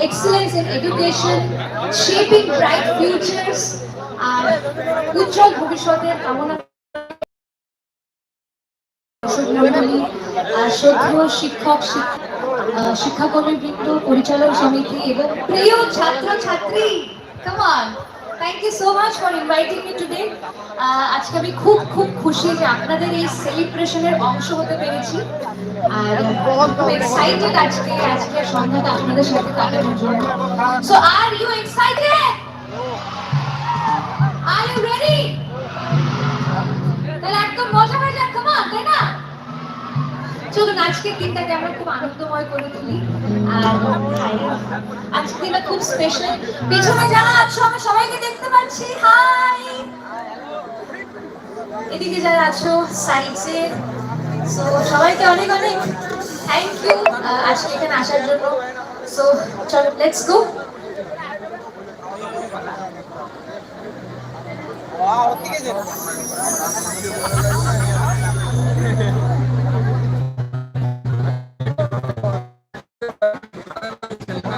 excellence in education, shaping bright futures, আর উজ্জ্বল ভবিষ্যতের কামনা শিক্ষক শিক্ষাকর্মী বৃন্দ পরিচালক সমিতি এবং প্রিয় ছাত্র ছাত্রী কামান thank you so much for inviting me today আজকে আমি খুব খুব খুশি যে আপনাদের এই সেলিব্রেশনের অংশ হতে পেরেছি। আর খুব এক্সাইটেড আজকে আজকে সন্ধ্যাটা আপনাদের সাথে কাটানোর জন্য। So are you excited are you ready তাহলে একদম মজা হয়ে যাক কামান তাই না? চলুন আজকের দিনটাকে আমরা খুব আনন্দময় করে তুলি। আর দিনটা খুব স্পেশাল পেছনে যারা আছো আমি সবাইকে দেখতে পাচ্ছি। হাই এদিকে যারা আছো সাইডে সো সবাইকে অনেক অনেক থ্যাংক ইউ আজকে এখানে আসার জন্য। সো চলো লেটস গো দেখি চোখে